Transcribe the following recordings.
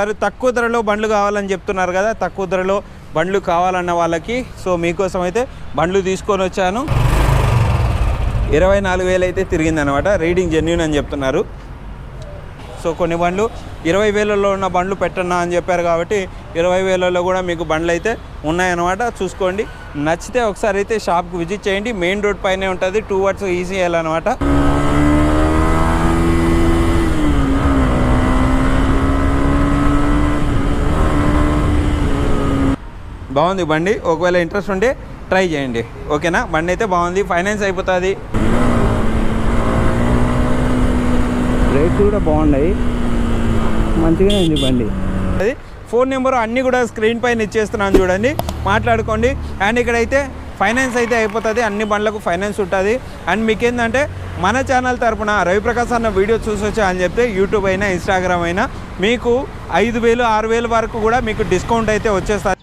Sir తక్కువ ధరలో బండ్లు కావాలని చెప్తున్నారు కదా తక్కువ ధరలో బండ్లు కావాలన్న వాళ్ళకి. సో మీకోసం అయితే బండ్లు తీసుకొని వచ్చాను. ఇరవై నాలుగు వేలు అయితే తిరిగిందనమాట రీడింగ్ జెన్యున్ అని చెప్తున్నారు. సో కొన్ని బండ్లు ఇరవై వేలలో ఉన్న బండ్లు పెట్టన్నా అని చెప్పారు కాబట్టి ఇరవై వేలలో కూడా మీకు బండ్లు అయితే ఉన్నాయన్నమాట. చూసుకోండి. నచ్చితే ఒకసారి అయితే షాప్కి విజిట్ చేయండి. మెయిన్ రోడ్ పైనే ఉంటుంది. టూ వర్డ్స్ ఈజీ వెళ్ళనమాట బాగుంది బండి. ఒకవేళ ఇంట్రెస్ట్ ఉంటే ట్రై చేయండి. ఓకేనా బండి అయితే బాగుంది. ఫైనాన్స్ అయిపోతుంది. రేట్స్ కూడా బాగున్నాయి. మంచిగానే ఉంది బండి. అది ఫోన్ నెంబర్ అన్నీ కూడా స్క్రీన్ పైన ఇచ్చేస్తున్నాను చూడండి. మాట్లాడుకోండి. అండ్ ఇక్కడైతే ఫైనాన్స్ అయితే అయిపోతుంది. అన్ని బండ్లకు ఫైనాన్స్ ఉంటుంది. అండ్ మీకు ఏంటంటే మన ఛానల్ తరపున రవిప్రకాశ్ అన్న వీడియో చూసొచ్చా అని చెప్తే యూట్యూబ్ అయినా ఇన్స్టాగ్రామ్ అయినా మీకు ఐదు వేలు ఆరు వేలు వరకు కూడా మీకు డిస్కౌంట్ అయితే వచ్చేస్తుంది.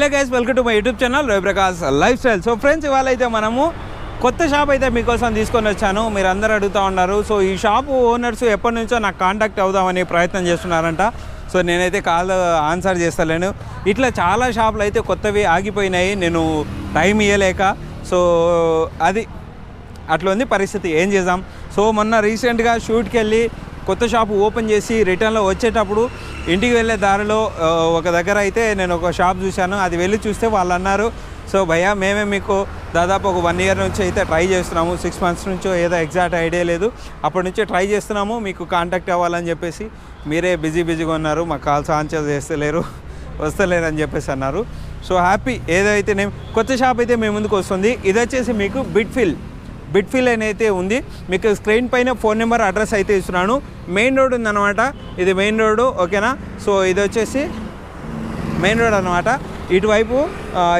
hello guys welcome to my YouTube channel Raviprakash lifestyle so friends ఇవాళ అయితే మనము కొత్త షాప్ అయితే మీకోసం తీసుకొని వచ్చాను. మీరు అందరూ అడుగుతూ ఉన్నారు. సో ఈ షాప్ ఓనర్స్ ఎప్పటి నుంచో నాకు కాంటాక్ట్ అవుదామని ప్రయత్నం చేస్తున్నారంట. సో నేనైతే కాల్ ఆన్సర్ చేస్తలేను. ఇట్లా చాలా షాపులు అయితే కొత్తవి ఆగిపోయినాయి. నేను టైం ఇవ్వలేక సో అది అట్లా ఉంది పరిస్థితి. ఏం చేద్దాం? సో మొన్న రీసెంట్గా షూట్కి వెళ్ళి కొత్త షాప్ ఓపెన్ చేసి రిటర్న్లో వచ్చేటప్పుడు ఇంటికి వెళ్ళే దారిలో ఒక దగ్గర అయితే నేను ఒక షాప్ చూశాను. అది వెళ్ళి చూస్తే వాళ్ళు అన్నారు సో భయ్యా మేమే మీకు దాదాపు ఒక వన్ ఇయర్ నుంచి అయితే ట్రై చేస్తున్నాము. సిక్స్ మంత్స్ నుంచో ఏదో ఎగ్జాక్ట్ ఐడియా లేదు. అప్పటి నుంచి ట్రై చేస్తున్నాము. మీకు కాంటాక్ట్ అవ్వాలని చెప్పేసి మీరే బిజీ బిజీగా ఉన్నారు. మాకు కాల్స్ ఆన్సర్ చేస్తలేరు వస్తలేరు అని చెప్పేసి అన్నారు. సో హ్యాపీ ఏదైతే నేను కొత్త షాప్ అయితే మీ ముందుకు వస్తుంది. ఇది వచ్చేసి మీకు బిట్ఫిల్. బిట్ఫిల్ అని అయితే ఉంది. మీకు స్క్రీన్ పైన ఫోన్ నెంబర్ అడ్రస్ అయితే ఇస్తున్నాను. మెయిన్ రోడ్ ఉందన్నమాట. ఇది మెయిన్ రోడ్డు ఓకేనా? సో ఇది వచ్చేసి మెయిన్ రోడ్ అనమాట ఇటువైపు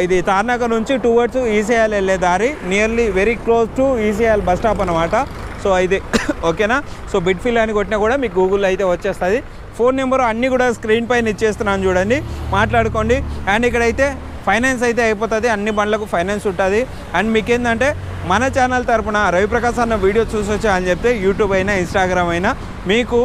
ఇది తార్నాక నుంచి టువర్డ్స్ ఈసీఐఎల్ వెళ్ళే దారి nearly very close to ECIL bus stop అనమాట సో ఇది ఓకేనా? సో బిట్ఫిల్ అని కొట్టినా కూడా మీకు గూగుల్లో అయితే వచ్చేస్తుంది. ఫోన్ నెంబర్ అన్నీ కూడా స్క్రీన్ పైన ఇచ్చేస్తున్నాను చూడండి. మాట్లాడుకోండి. అండ్ ఇక్కడైతే ఫైనాన్స్ అయితే అయిపోతుంది. అన్ని బండ్లకు ఫైనాన్స్ ఉంటుంది. అండ్ మీకు ఏంటంటే మన ఛానల్ తరపున రవిప్రకాశ్ అన్న వీడియో చూసొచ్చా అని చెప్తే యూట్యూబ్ అయినా ఇన్స్టాగ్రామ్ అయినా మీకు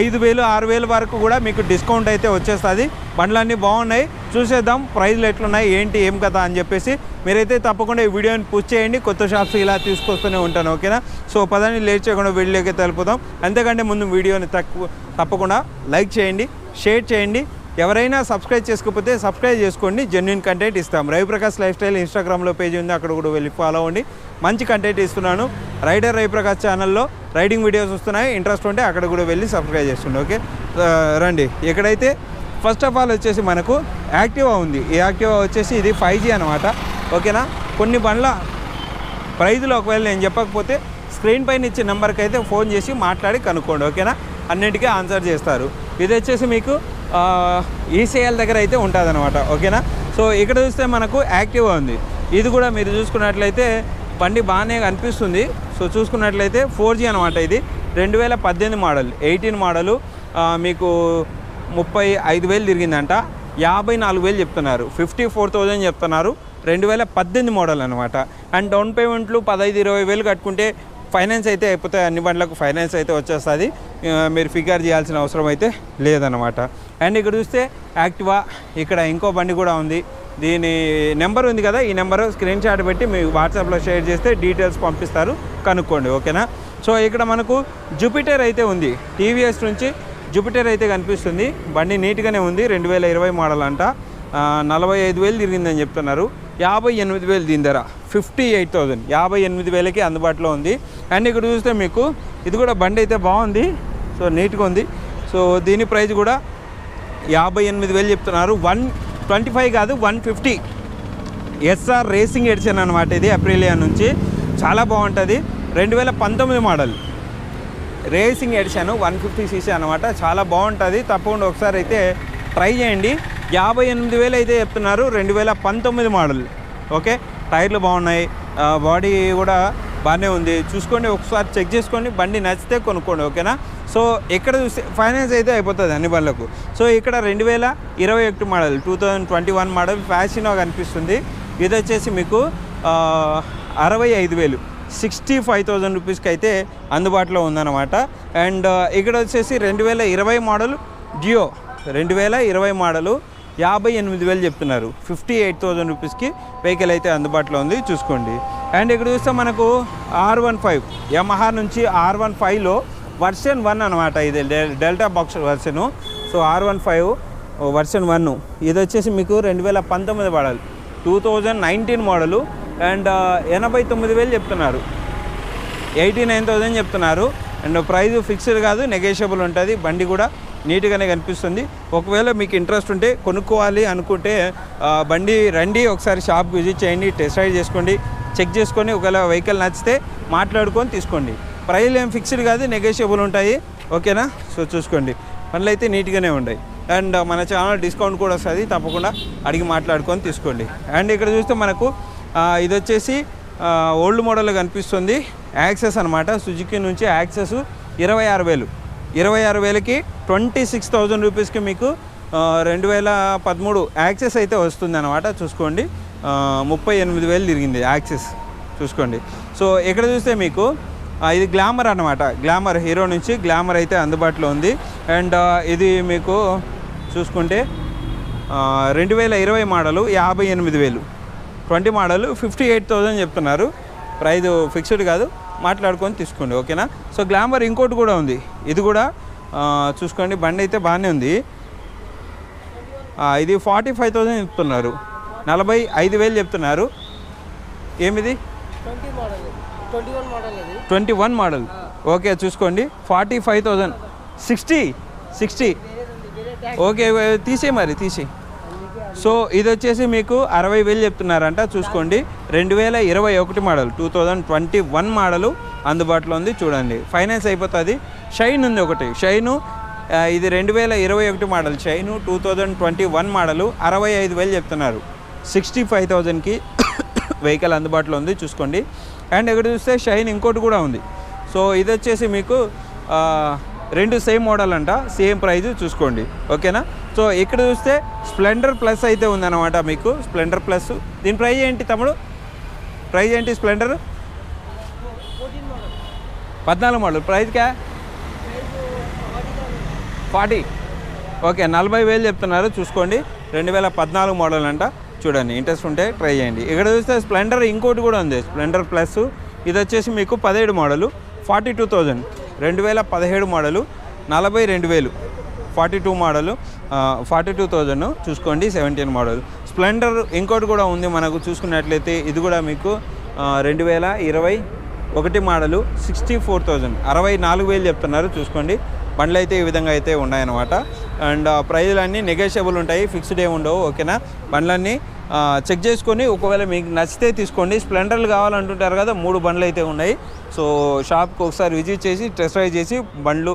ఐదు వేలు ఆరు వేలు వరకు కూడా మీకు డిస్కౌంట్ అయితే వచ్చేస్తుంది. బండ్లన్నీ బాగున్నాయి. చూసేద్దాం ప్రైజ్లు ఎట్లున్నాయి ఏంటి ఏం కదా అని చెప్పేసి. మీరైతే తప్పకుండా ఈ వీడియోని పుష్ చేయండి. కొత్త షాప్స్ ఇలా తీసుకొస్తూనే ఉంటాను ఓకేనా? సో పదాన్ని లేట్ చేయకుండా వీడియోకి తెలుపుదాం. అంతకంటే ముందు వీడియోని తక్కువ తప్పకుండా లైక్ చేయండి షేర్ చేయండి. ఎవరైనా సబ్స్క్రైబ్ చేసుకోకపోతే సబ్స్క్రైబ్ చేసుకోండి. జెన్యున్ కంటెంట్ ఇస్తాం. రవిప్రకాష్ లైఫ్ స్టైల్ ఇన్స్టాగ్రామ్లో పేజ్ ఉంది. అక్కడ కూడా వెళ్ళి ఫాలో అవ్వండి. మంచి కంటెంట్ ఇస్తున్నాను. రైడర్ రవిప్రకాష్ ఛానల్లో రైడింగ్ వీడియోస్ వస్తున్నాయి. ఇంట్రెస్ట్ ఉంటే అక్కడ కూడా వెళ్ళి సబ్స్క్రైబ్ చేసుకోండి ఓకే రండి. ఎక్కడైతే ఫస్ట్ ఆఫ్ ఆల్ వచ్చేసి మనకు యాక్టివా ఉంది. ఈ యాక్టివా వచ్చేసి ఇది ఫైవ్ జీ అనమాట ఓకేనా కొన్ని బండ్ల ప్రైజ్లో ఒకవేళ నేను చెప్పకపోతే స్క్రీన్ పైన ఇచ్చే నెంబర్కి అయితే ఫోన్ చేసి మాట్లాడి కనుక్కోండి. ఓకేనా అన్నింటికీ ఆన్సర్ చేస్తారు. ఇది వచ్చేసి మీకు ఈసీఎల్ దగ్గర అయితే ఉంటుందనమాట ఓకేనా? సో ఇక్కడ చూస్తే మనకు యాక్టివా ఉంది. ఇది కూడా మీరు చూసుకున్నట్లయితే బండి బాగానే కనిపిస్తుంది సో చూసుకున్నట్లయితే ఫోర్ జీ అనమాట ఇది. రెండు వేల పద్దెనిమిది మోడల్ ఎయిటీన్ మోడలు మీకు ముప్పై ఐదు వేలు తిరిగిందంట. యాభై నాలుగు వేలు చెప్తున్నారు. ఫిఫ్టీ ఫోర్ థౌజండ్ చెప్తున్నారు. రెండు వేల పద్దెనిమిది మోడల్ అనమాట అండ్ డౌన్ పేమెంట్లు పదహైదు ఇరవై వేలు కట్టుకుంటే ఫైనాన్స్ అయితే అయిపోతే అన్ని బండ్లకు ఫైనాన్స్ అయితే వచ్చేస్తుంది. మీరు ఫిగర్ చేయాల్సిన అవసరం అయితే లేదనమాట అండ్ ఇక్కడ చూస్తే యాక్టివా ఇక్కడ ఇంకో బండి కూడా ఉంది. దీని నెంబర్ ఉంది కదా ఈ నెంబర్ స్క్రీన్ షాట్ పెట్టి మీకు వాట్సాప్లో షేర్ చేస్తే డీటెయిల్స్ పంపిస్తారు కనుక్కోండి ఓకేనా? సో ఇక్కడ మనకు జూపిటర్ అయితే ఉంది. టీవీఎస్ నుంచి జూపిటర్ అయితే కనిపిస్తుంది. బండి నీట్గానే ఉంది రెండు వేల ఇరవై మోడల్ అంట. నలభై ఐదు వేలు తిరిగిందని చెప్తున్నారు. యాభై ఎనిమిది వేలు దీని ధర ఫిఫ్టీ ఎయిట్ థౌజండ్ యాభై ఎనిమిది వేలకి అందుబాటులో ఉంది. అండ్ ఇక్కడ చూస్తే మీకు ఇది కూడా బండి అయితే బాగుంది. సో నీట్గా ఉంది. సో దీని ప్రైస్ కూడా యాభై ఎనిమిది వేలు చెప్తున్నారు. వన్ ట్వంటీ ఫైవ్ కాదు one fifty. SR racing edition అనమాట ఇది అప్రిలియా నుంచి. చాలా బాగుంటుంది. రెండు వేల పంతొమ్మిది model. Racing edition one fifty CC అనమాట చాలా బాగుంటుంది. తప్పకుండా ఒకసారి అయితే ట్రై చేయండి. యాభై ఎనిమిది వేలు అయితే చెప్తున్నారు. రెండు వేల పంతొమ్మిది మోడల్ ఓకే టైర్లు బాగున్నాయి. బాడీ కూడా బాగానే ఉంది. చూసుకోండి ఒకసారి చెక్ చేసుకోండి. బండి నచ్చితే కొనుక్కోండి ఓకేనా సో ఇక్కడ చూస్తే ఫైనాన్స్ అయితే అయిపోతుంది అన్ని బండ్లకు. సో ఇక్కడ రెండు వేల ఇరవై ఒకటి model two thousand twenty one model ఫ్యాషన్గా కనిపిస్తుంది. ఇది వచ్చేసి మీకు అరవై ఐదు వేలు. సిక్స్టీ ఫైవ్ థౌజండ్ రూపీస్కి అయితే అందుబాటులో ఉందన్నమాట. అండ్ ఇక్కడ వచ్చేసి రెండు వేల ఇరవై మోడల్ జియో రెండు వేల ఇరవై మోడలు యాభై ఎనిమిది వేలు చెప్తున్నారు ఫిఫ్టీ ఎయిట్ థౌజండ్ రూపీస్కి వెహికల్ అయితే అందుబాటులో ఉంది. చూసుకోండి. అండ్ ఇక్కడ చూస్తే మనకు ఆర్ వన్ ఫైవ్ యమహా నుంచి ఆర్ వన్ ఫైవ్లో వర్షన్ వన్ అనమాట ఇది del- delta box version. So R one five version one. ఇది వచ్చేసి మీకు రెండు వేల పంతొమ్మిది model two thousand nineteen model. And ఎనభై తొమ్మిది వేలు చెప్తున్నారు. ఎయిటీ నైన్ థౌజండ్ చెప్తున్నారు. అండ్ ప్రైస్ ఫిక్స్డ్ కాదు నెగోషియబుల్ ఉంటుంది. బండి కూడా నీట్గానే కనిపిస్తుంది. ఒకవేళ మీకు ఇంట్రెస్ట్ ఉంటే కొనుక్కోవాలి అనుకుంటే బండి రండి ఒకసారి షాప్కి విజిట్ చేయండి టెస్ట్ రైడ్ చేసుకోండి చెక్ చేసుకొని ఒకవేళ వెహికల్ నచ్చితే మాట్లాడుకొని తీసుకోండి. ప్రైలు ఏం ఫిక్స్డ్ కాదు నెగోషియబుల్ ఉంటాయి. ఓకేనా? సో చూసుకోండి. పనులు అయితే నీట్గానే ఉన్నాయి. అండ్ మన ఛానల్ డిస్కౌంట్ కూడా వస్తుంది తప్పకుండా అడిగి మాట్లాడుకొని తీసుకోండి. అండ్ ఇక్కడ చూస్తే మనకు ఇది వచ్చేసి ఓల్డ్ మోడల్ కనిపిస్తుంది. యాక్సెస్ అనమాట సుజుకి నుంచి యాక్సెస్ ఇరవై ఆరు వేలు. ఇరవై ఆరు వేలకి ట్వంటీ సిక్స్ థౌజండ్ రూపీస్కి మీకు రెండు వేల పదమూడు యాక్సెస్ అయితే వస్తుంది అనమాట చూసుకోండి ముప్పై ఎనిమిది వేలు తిరిగింది యాక్సెస్. చూసుకోండి. సో ఇక్కడ చూస్తే మీకు ఇది గ్లామర్ అనమాట గ్లామర్ హీరో నుంచి గ్లామర్ అయితే అందుబాటులో ఉంది. అండ్ ఇది మీకు చూసుకుంటే రెండు వేల ఇరవై మోడలు యాభై ఎనిమిది వేలు. Twenty model fifty eight thousand చెప్తున్నారు. ప్రైజ్ ఫిక్స్డ్ కాదు. మాట్లాడుకొని తీసుకోండి ఓకేనా? సో గ్లామర్ ఇంకోటి కూడా ఉంది. ఇది కూడా చూసుకోండి బండి అయితే బాగానే ఉంది. ఇది ఫార్టీ ఫైవ్ థౌజండ్ చెప్తున్నారు. నలభై ఐదు వేలు చెప్తున్నారు. ఏమిది? Twenty one model. Twenty one model okay చూసుకోండి. Forty five thousand sixty? Sixty? Okay తీసే మరి తీసే సో ఇది వచ్చేసి మీకు అరవై వేలు చెప్తున్నారంట చూసుకోండి. రెండు వేల ఇరవై ఒకటి model two thousand twenty one model అందుబాటులో ఉంది చూడండి. ఫైనాన్స్ అయిపోతుంది. షైన్ ఉంది ఒకటి. షైను ఇది రెండు వేల ఇరవై ఒకటి model Shine two thousand twenty one model అరవై ఐదు వేలు చెప్తున్నారు. సిక్స్టీ ఫైవ్ థౌజండ్కి వెహికల్ అందుబాటులో ఉంది చూసుకోండి. అండ్ ఇక్కడ చూస్తే షైన్ ఇంకోటి కూడా ఉంది. సో ఇది వచ్చేసి మీకు రెండు సేమ్ మోడల్ అంట సేమ్ ప్రైజ్ చూసుకోండి. ఓకేనా సో ఇక్కడ చూస్తే స్ప్లెండర్ ప్లస్ అయితే ఉందన్నమాట మీకు. Splendor plus. దీని ప్రైజ్ ఏంటి తమ్ముడు? ప్రైజ్ ఏంటి స్ప్లెండర్? పద్నాలుగు మోడల్. ప్రైజ్ క్యా ఫార్టీ. ఓకే నలభై వేలు చెప్తున్నారు. చూసుకోండి. రెండు వేల పద్నాలుగు మోడల్ అంట. చూడండి ఇంట్రెస్ట్ ఉంటే ట్రై చేయండి. ఇక్కడ చూస్తే స్ప్లెండర్ ఇంకోటి కూడా ఉంది. Splendor plus. ఇది వచ్చేసి మీకు పదిహేడు మోడలు. Forty two thousand. రెండు వేల పదిహేడు మోడలు. నలభై రెండు వేలు. Forty two model forty two thousand చూసుకోండి సెవెంటీన్ మోడల్. స్ప్లెండర్ ఇంకోటి కూడా ఉంది మనకు చూసుకున్నట్లయితే ఇది కూడా మీకు రెండు వేల ఇరవై ఒకటి మోడలు సిక్స్టీ ఫోర్ థౌజండ్. అరవై నాలుగు వేలు చెప్తున్నారు చూసుకోండి. బండ్లు అయితే ఈ విధంగా అయితే ఉన్నాయన్నమాట. అండ్ ఆ నెగోషియబుల్ ఉంటాయి ఫిక్స్డ్ ఏ ఉండవు ఓకేనా? బండ్లన్నీ చెక్ చేసుకొని ఒకవేళ మీకు నచ్చితే తీసుకోండి. స్ప్లెండర్లు కావాలంటుంటారు కదా మూడు బండ్లు అయితే ఉన్నాయి. సో షాప్కి ఒకసారి విజిట్ చేసి టెస్ట్ డ్రైవ్ చేసి బండ్లు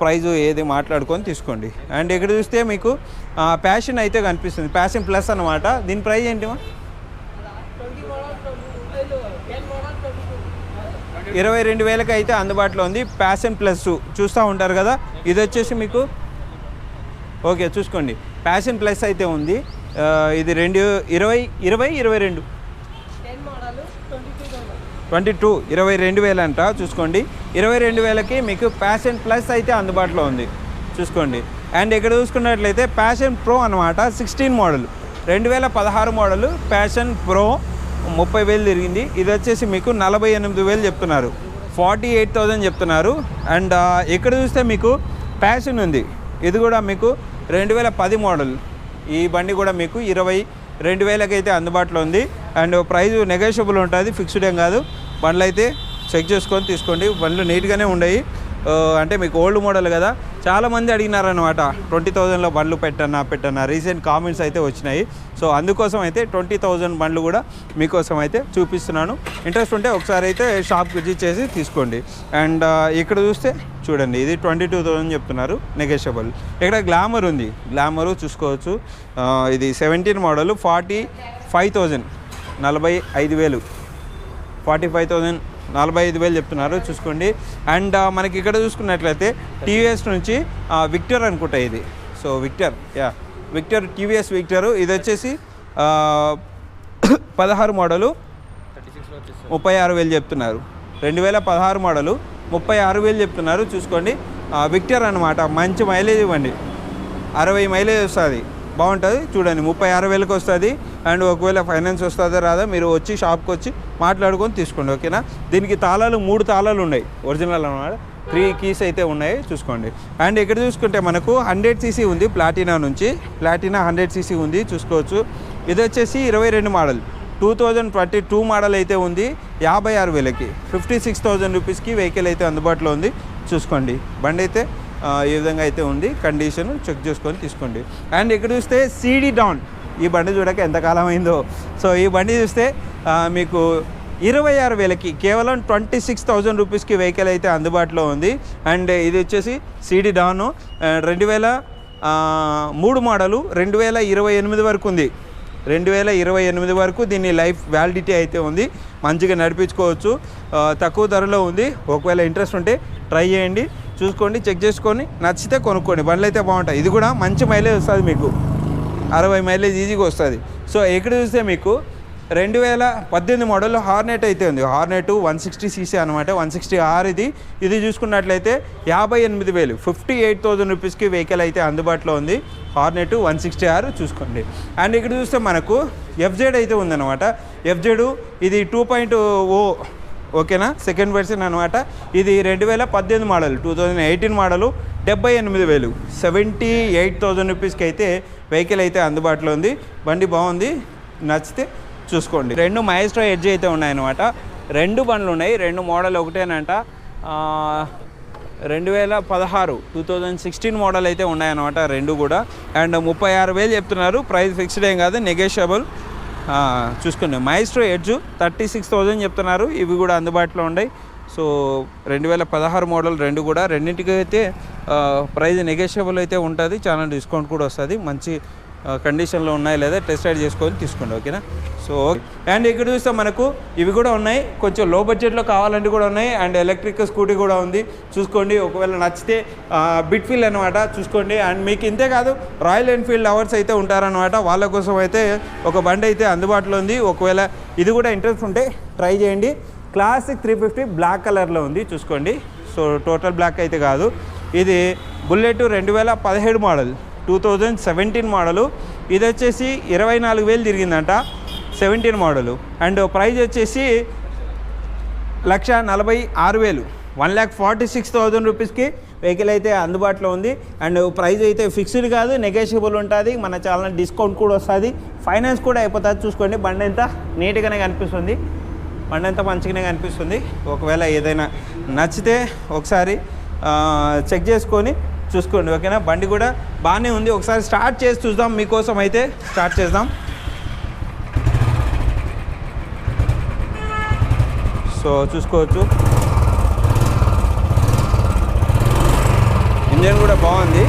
ప్రైజు ఏది మాట్లాడుకొని తీసుకోండి. అండ్ ఇక్కడ చూస్తే మీకు ప్యాషన్ అయితే కనిపిస్తుంది. ప్యాషన్ ప్లస్ అనమాట దీని ప్రైస్ ఏంటిమా ఇరవై రెండు వేలకి అయితే అందుబాటులో ఉంది. ప్యాషన్ ప్లస్ చూస్తూ ఉంటారు కదా. ఇది వచ్చేసి మీకు ఓకే చూసుకోండి. ప్యాషన్ ప్లస్ అయితే ఉంది. ఇది రెండు ఇరవై ఇరవై ఇరవై రెండు ten model twenty two thousand twenty two ఇరవై రెండు వేలు అంట చూసుకోండి. ఇరవై రెండు వేలకి మీకు ప్యాషన్ ప్లస్ అయితే అందుబాటులో ఉంది. చూసుకోండి. అండ్ ఇక్కడ చూసుకున్నట్లయితే ప్యాషన్ ప్రో అనమాట సిక్స్టీన్ మోడల్. రెండు వేల పదహారు మోడల్ ప్యాషన్ ప్రో ముప్పై వేలు తిరిగింది. ఇది వచ్చేసి మీకు నలభై ఎనిమిది వేలు చెప్తున్నారు. ఫార్టీ ఎయిట్ థౌజండ్ చెప్తున్నారు. అండ్ ఇక్కడ చూస్తే మీకు ప్యాషన్ ఉంది. ఇది కూడా మీకు రెండు వేల పది మోడల్. ఈ బండి కూడా మీకు ఇరవై రెండు వేలకైతే అందుబాటులో ఉంది. అండ్ ప్రైస్ నెగోషియబుల్ ఉంటుంది ఫిక్స్డ్ ఏం కాదు. బండ్లు అయితే చెక్ చేసుకొని తీసుకోండి. బండ్లు నీట్గానే ఉన్నాయి. అంటే మీకు ఓల్డ్ మోడల్ కదా. చాలామంది అడిగినారనమాట ట్వంటీ థౌజండ్లో బండ్లు పెట్టన్నా పెట్టన్నా. రీసెంట్ కామెంట్స్ అయితే వచ్చినాయి. సో అందుకోసం అయితే ట్వంటీ థౌజండ్ బండ్లు కూడా మీకోసం అయితే చూపిస్తున్నాను. ఇంట్రెస్ట్ ఉంటే ఒకసారి అయితే షాప్కి విజిట్ చేసి తీసుకోండి. అండ్ ఇక్కడ చూస్తే చూడండి ఇది ట్వంటీ టూ థౌజండ్ చెప్తున్నారు నెగోషియబుల్. ఇక్కడ గ్లామర్ ఉంది గ్లామరు చూసుకోవచ్చు. ఇది seventeen model forty five thousand నలభై ఐదు వేలు. ఫార్టీ ఫైవ్ థౌజండ్ నలభై ఐదు వేలు చెప్తున్నారు చూసుకోండి. అండ్ మనకి ఇక్కడ చూసుకున్నట్లయితే టీవీఎస్ నుంచి విక్టర్ అనుకుంటా ఇది. So Victor yeah. Victor TVS Victor. ఇది వచ్చేసి పదహారు మోడలు ముప్పై ఆరు వేలు చెప్తున్నారు. రెండు వేల పదహారు మోడలు ముప్పై ఆరు వేలు చెప్తున్నారు చూసుకోండి. విక్టర్ అనమాట మంచి మైలేజ్ ఇవ్వండి. అరవై మైలేజ్ వస్తుంది. బాగుంటుంది. చూడండి ముప్పై ఆరు వేలకు వస్తుంది. అండ్ ఒకవేళ ఫైనాన్స్ వస్తుందో రాదో మీరు వచ్చి షాప్కి వచ్చి మాట్లాడుకొని తీసుకోండి ఓకేనా? దీనికి తాళాలు మూడు తాళాలు ఉన్నాయి. ఒరిజినల్ అనమాట త్రీ కీస్ అయితే ఉన్నాయి చూసుకోండి. అండ్ ఇక్కడ చూసుకుంటే మనకు హండ్రెడ్ సీసీ ఉంది ప్లాటినా నుంచి. ప్లాటినా హండ్రెడ్ సీసీ ఉంది చూసుకోవచ్చు. ఇది వచ్చేసి ఇరవై రెండు model two thousand twenty two model అయితే ఉంది యాభై ఆరు వేలకి. ఫిఫ్టీ సిక్స్ థౌజండ్ రూపీస్కి వెహికల్ అయితే అందుబాటులో ఉంది చూసుకోండి. బండి అయితే ఏ ఈ విధంగా అయితే ఉంది కండిషన్ చెక్ చేసుకొని తీసుకోండి. అండ్ ఇక్కడ చూస్తే సీడీ డౌన్ ఈ బండి చూడక ఎంతకాలం అయిందో. సో ఈ బండి చూస్తే మీకు ఇరవై ఆరు వేలకి కేవలం ట్వంటీ సిక్స్ థౌజండ్ రూపీస్కి వెహికల్ అయితే అందుబాటులో ఉంది. అండ్ ఇది వచ్చేసి సీడీ డౌన్ రెండు వేల మూడు మోడలు రెండు వేల ఇరవై ఎనిమిది వరకు ఉంది. రెండు వేల ఇరవై ఎనిమిది వరకు దీని లైఫ్ వ్యాలిడిటీ అయితే ఉంది. మంచిగా నడిపించుకోవచ్చు. తక్కువ ధరలో ఉంది. ఒకవేళ ఇంట్రెస్ట్ ఉంటే ట్రై చేయండి. చూసుకోండి చెక్ చేసుకొని నచ్చితే కొనుక్కోండి. బండ్లు అయితే బాగుంటాయి. ఇది కూడా మంచి మైలేజ్ వస్తుంది మీకు. అరవై మైలేజ్ ఈజీగా వస్తుంది. సో ఇక్కడ చూస్తే మీకు రెండు వేల పద్దెనిమిది మోడల్ హార్నెట్ అయితే ఉంది. హార్నెట్ వన్ సిక్స్టీ సీసీ అనమాట వన్ సిక్స్టీ ఆర్ ఇది. ఇది చూసుకున్నట్లయితే యాభై ఎనిమిది వేలు. ఫిఫ్టీ ఎయిట్ థౌజండ్ రూపీస్కి వెహికల్ అయితే అందుబాటులో ఉంది. హార్నెట్ వన్ సిక్స్టీ ఆర్ చూసుకోండి. అండ్ ఇక్కడ చూస్తే మనకు ఎఫ్జెడ్ అయితే ఉందన్నమాట. ఎఫ్జెడ్ ఇది టూ పాయింట్ ఓ ఓకేనా? సెకండ్ వెర్షన్ అనమాట ఇది రెండు వేల పద్దెనిమిది model two thousand eighteen model డెబ్బై ఎనిమిది వేలు. సెవెంటీ ఎయిట్ థౌజండ్ రూపీస్కి అయితే వెహికల్ అయితే అందుబాటులో ఉంది. బండి బాగుంది. నచ్చితే చూసుకోండి. రెండు మైస్ట్రో ఎడ్జ్ అయితే ఉన్నాయన్నమాట. రెండు బండ్లు ఉన్నాయి. రెండు మోడల్ ఒకటేనంట. రెండు వేల పదహారు టూ థౌజండ్ సిక్స్టీన్ మోడల్ అయితే ఉన్నాయన్నమాట రెండు కూడా. అండ్ ముప్పై ఆరు వేలు చెప్తున్నారు. ప్రైస్ ఫిక్స్డ్ ఏం కాదు. నెగోషియబుల్ చూసుకోండి. Maestro Edge thirty six thousand చెప్తున్నారు. ఇవి కూడా అందుబాటులో ఉన్నాయి సో రెండు వేల పదహారు మోడల్ రెండు కూడా. రెండింటికి అయితే ప్రైస్ నెగోషియబుల్ అయితే ఉంటుంది. చాలా డిస్కౌంట్ కూడా వస్తుంది. మంచి కండిషన్లో ఉన్నాయి లేదా టెస్ట్ రైడ్ చేసుకొని తీసుకోండి ఓకేనా? సో అండ్ ఇక్కడ చూస్తే మనకు ఇవి కూడా ఉన్నాయి. కొంచెం లో బడ్జెట్లో కావాలంటే కూడా ఉన్నాయి. అండ్ ఎలక్ట్రిక్ స్కూటీ కూడా ఉంది. చూసుకోండి. ఒకవేళ నచ్చితే బిట్ఫీల్ అనమాట చూసుకోండి. అండ్ మీకు ఇంతే కాదు రాయల్ ఎన్ఫీల్డ్ లవర్స్ అయితే ఉంటారనమాట వాళ్ళ కోసం అయితే ఒక బండి అయితే అందుబాటులో ఉంది. ఒకవేళ ఇది కూడా ఇంట్రెస్ట్ ఉంటే ట్రై చేయండి. క్లాసిక్ త్రీ ఫిఫ్టీ బ్లాక్ కలర్లో ఉంది. చూసుకోండి. సో టోటల్ బ్లాక్ అయితే కాదు. ఇది బుల్లెట్ రెండు వేల పదిహేడు model two thousand seventeen model. ఇది వచ్చేసి ఇరవై నాలుగు వేలు తిరిగిందంట సెవెంటీన్ మోడలు. అండ్ ప్రైజ్ వచ్చేసి లక్ష నలభై ఆరు వేలు. One lakh forty six thousand రూపీస్కి వెహికల్ అయితే అందుబాటులో ఉంది. అండ్ ప్రైస్ అయితే ఫిక్స్డ్ కాదు నెగోషియబుల్ ఉంటుంది. మన చాలా డిస్కౌంట్ కూడా వస్తుంది. ఫైనాన్స్ కూడా అయిపోతుంది. చూసుకోండి బండి ఎంత నీట్గానే కనిపిస్తుంది. బండి ఎంత మంచిగానే కనిపిస్తుంది. ఒకవేళ ఏదైనా నచ్చితే ఒకసారి చెక్ చేసుకొని చూసుకోండి ఓకేనా? బండి కూడా బాగానే ఉంది. ఒకసారి స్టార్ట్ చేసి చూద్దాం మీకోసం అయితే. స్టార్ట్ చేద్దాం. సో చూసుకోవచ్చు. ఇంజన్ కూడా బాగుంది.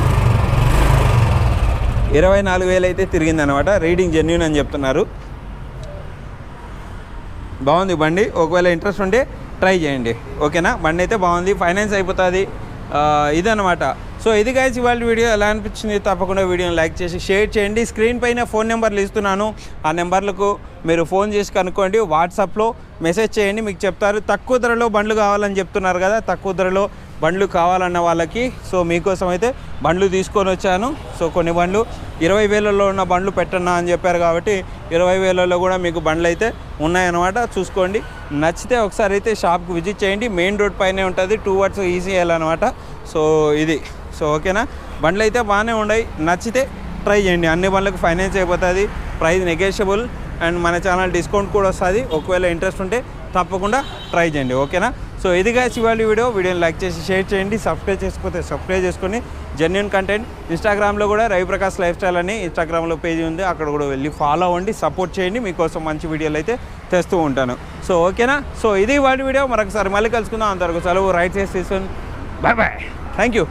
ఇరవై నాలుగు వేలు అయితే తిరిగింది అనమాట రీడింగ్ జెన్యున్ అని చెప్తున్నారు. బాగుంది బండి. ఒకవేళ ఇంట్రెస్ట్ ఉంటే ట్రై చేయండి. ఓకేనా? బండి అయితే బాగుంది. ఫైనాన్స్ అయిపోతుంది. ఇదనమాట సో ఇది గైస్ ఇవాళ వీడియో ఎలా అనిపించింది తప్పకుండా వీడియోని లైక్ చేసి షేర్ చేయండి. స్క్రీన్ పైన ఫోన్ నెంబర్లు ఇస్తున్నాను. ఆ నెంబర్లకు మీరు ఫోన్ చేసి కనుక్కోండి. వాట్సాప్లో మెసేజ్ చేయండి. మీకు చెప్తారు. తక్కువ ధరలో బండ్లు కావాలని చెప్తున్నారు కదా తక్కువ ధరలో బండ్లు కావాలన్న వాళ్ళకి. సో మీకోసం అయితే బండ్లు తీసుకొని వచ్చాను. సో కొన్ని బండ్లు ఇరవై వేలలో ఉన్న బండ్లు పెట్టన్నా అని చెప్పారు కాబట్టి ఇరవై వేలలో కూడా మీకు బండ్లు అయితే ఉన్నాయన్నమాట. చూసుకోండి. నచ్చితే ఒకసారి అయితే షాప్కి విజిట్ చేయండి. మెయిన్ రోడ్ పైనే ఉంటుంది. టూ వర్డ్స్ ఈజీ అనమాట సో ఇది. సో ఓకేనా? బండ్లు అయితే బాగానే ఉన్నాయి నచ్చితే ట్రై చేయండి. అన్ని బండ్లకు ఫైనాన్స్ అయిపోతుంది. ప్రైస్ నెగోషియబుల్ అండ్ మన ఛానల్ డిస్కౌంట్ కూడా వస్తుంది. ఒకవేళ ఇంట్రెస్ట్ ఉంటే తప్పకుండా ట్రై చేయండి. ఓకేనా? సో ఇది guys ఇవాళ వీడియో. వీడియోని లైక్ చేసి షేర్ చేయండి. సబ్స్క్రైబ్ చేసుకోతే సబ్స్క్రైబ్ చేసుకొని జెన్యున్ కంటెంట్ ఇన్స్టాగ్రామ్లో కూడా రవిప్రకాష్ లైఫ్ స్టైల్ అని ఇన్స్టాగ్రామ్లో పేజీ ఉంది. అక్కడ కూడా వెళ్ళి ఫాలో అవ్వండి. సపోర్ట్ చేయండి. మీకోసం మంచి వీడియోలు అయితే తెస్తూ ఉంటాను. సో ఓకేనా? సో ఇది వాటి వీడియో. మరొకసారి మళ్ళీ కలుసుకుందాం. అంతవరకు సెలవు. రైట్ చేసి తీసుకొని బాయ్ బాయ్ థ్యాంక్ యూ